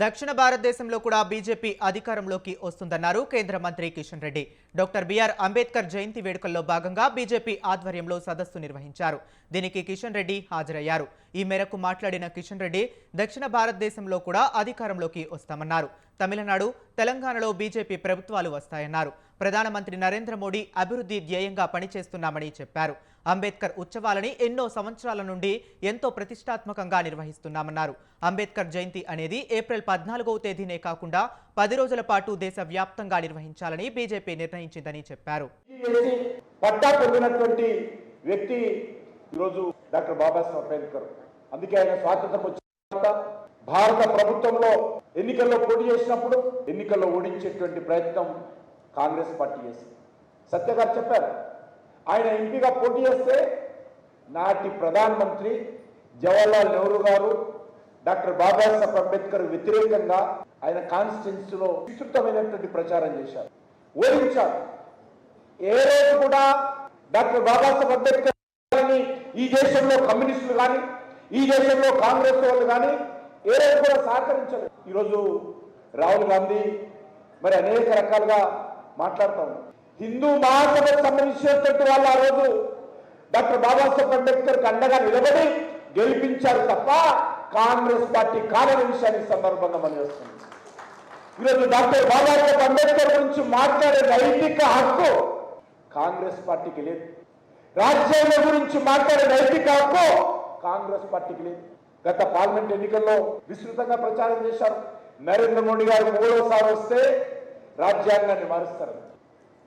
దక్షిణ భారతదేశంలో కూడా బీజేపీ అధికారంలోకి వస్తుందన్నారు కేంద్ర మంత్రి Kishan Reddy. Doctor B R Ambedkar Jayanti వేడుకల్లో భాగంగా బీజేపీ ఆధ్వర్యంలో సదస్సు నిర్వహించారు. దీనికి కిషన్ రెడ్డి హాజరయ్యారు. ఈ మేరకు మాట్లాడిన కిషన్ రెడ్డి దక్షిణ భారతదేశంలో కూడా అధికారంలోకి వస్తామన్నారు. తమిళనాడు తెలంగాణలో బీజేపీ ప్రభుత్వాలు వస్తాయన్నారు. ప్రధానమంత్రి నరేంద్ర మోడీ అభివృద్ధి ధ్యేయంగా పనిచేస్తున్నామని చెప్పారు. అంబేద్కర్ ఉత్సవాలని ఎన్నో సంవత్సరాల నుండి ఎంతో ప్రతిష్టాత్మకంగా నిర్వహిస్తున్నామన్నారు. అంబేద్కర్ జయంతి అనేది ఏప్రిల్ పద్నాలుగవ తేదీనే కాకుండా పది రోజుల పాటు దేశవ్యాప్తంగా నిర్వహించాలని బీజేపీ నిర్ణయించిందని చెప్పారు. పట్టా పొందినటువంటి వ్యక్తి ఈరోజు డాక్టర్ బాబాసాహెబ్ అంబేద్కర్. అందుకే ఆయన స్వాతంత్రం వచ్చిన తర్వాత భారత ప్రభుత్వంలో ఎన్నికల్లో పోటీ చేసినప్పుడు ఎన్నికల్లో ఓడించేటువంటి ప్రయత్నం కాంగ్రెస్ పార్టీ చేసింది. సత్య గారు చెప్పారు ఆయన ఎంపీగా పోటీ చేస్తే నాటి ప్రధానమంత్రి జవహర్లాల్ నెహ్రూ గారు డాక్టర్ బాబాసాహెబ్ అంబేద్కర్ వ్యతిరేకంగా ఆయన కాన్స్టిట్యున్సీలో విస్తృతమైనటువంటి ప్రచారం చేశారు. ఓడించారు. ఏ రోజు కూడా డాక్టర్ బాబాసాహెబ్ అంబేద్కర్ ఈ దేశంలో కమ్యూనిస్టులు కానీ ఈ దేశంలో కాంగ్రెస్ వాళ్ళు కానీ ఏ రోజు కూడా సహకరించలేదు ఈరోజు రాహుల్ గాంధీ మరి అనేక రకాలుగా మాట్లాడుతూ ఉన్నారు. హిందూ మహాసభకు సంబంధించినటువంటి వాళ్ళు ఆ రోజు డాక్టర్ బాబాసాహెబ్ అంబేద్కర్కి అండగా నిలబడి గెలిపించారు తప్ప కాంగ్రెస్ పార్టీ కాదని విషయాన్ని ఈ సందర్భంగా పనిచేస్తుంది ఈరోజు డాక్టర్ బాబాసాహెబ్ అంబేద్కర్ గురించి మాట్లాడే నైతిక హక్కు కాంగ్రెస్ పార్టీకి లేదు. రాజ్యాంగం గురించి మాట్లాడే నైతిక హక్కు కాంగ్రెస్ పార్టీకి లేదు. గత పార్లమెంట్ ఎన్నికల్లో విస్తృతంగా ప్రచారం చేశారు. నరేంద్ర మోడీ గారు మూడోసారి వస్తే రాజ్యాంగాన్ని మారుస్తారు.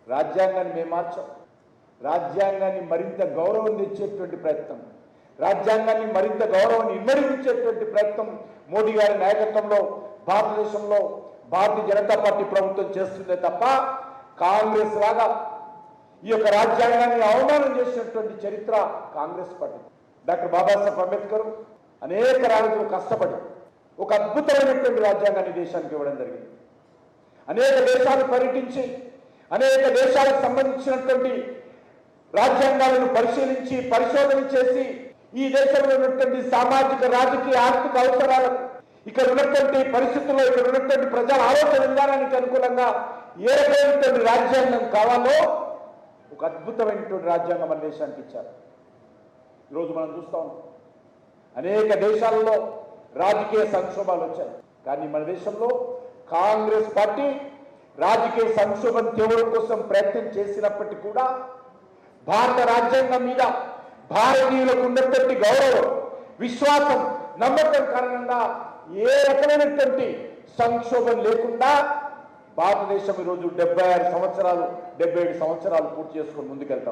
రాజ్యాంగాన్ని మేము మార్చాం. రాజ్యాంగాన్ని మరింత గౌరవం తెచ్చేటువంటి ప్రయత్నం. రాజ్యాంగాన్ని మరింత గౌరవం ఇమ్మడించేటువంటి ప్రయత్నం మోడీ గారి నాయకత్వంలో భారతదేశంలో భారతీయ జనతా పార్టీ ప్రభుత్వం చేస్తుందే తప్ప కాంగ్రెస్ లాగా ఈ యొక్క రాజ్యాంగాన్ని అవమానం చేసినటువంటి చరిత్ర కాంగ్రెస్ పార్టీ డాక్టర్ బాబాసాహెబ్ అంబేద్కర్ అనేక రాజులు కష్టపడి ఒక అద్భుతమైనటువంటి రాజ్యాంగాన్ని దేశానికి ఇవ్వడం జరిగింది. అనేక దేశాలు పర్యటించి అనేక దేశాలకు సంబంధించినటువంటి రాజ్యాంగాలను పరిశీలించి పరిశోధన చేసి ఈ దేశంలో ఉన్నటువంటి సామాజిక రాజకీయ ఆర్థిక అవసరాలకు ఇక్కడ ఉన్నటువంటి పరిస్థితుల్లో ఇక్కడ ఉన్నటువంటి ప్రజల ఆలోచన విధానానికి అనుకూలంగా ఏ రకమైనటువంటి రాజ్యాంగం కావాలో ఒక అద్భుతమైనటువంటి రాజ్యాంగం మన దేశానికి ఇచ్చారు. ఈరోజు మనం చూస్తా ఉన్నాం. అనేక దేశాలలో రాజకీయ సంక్షోభాలు వచ్చాయి. కానీ మన దేశంలో కాంగ్రెస్ పార్టీ రాజకీయ సంక్షోభం తీవ్రం కోసం ప్రయత్నం చేసినప్పటికీ కూడా భారత రాజ్యాంగం మీద భారతీయులకు ఉన్నటువంటి గౌరవం విశ్వాసం నమ్మకం కారణంగా ఏ రకమైనటువంటి సంక్షోభం లేకుండా భారతదేశం ఈరోజు డెబ్బై ఆరు సంవత్సరాలు డెబ్బై ఏడు సంవత్సరాలు పూర్తి చేసుకొని ముందుకెళ్తాం.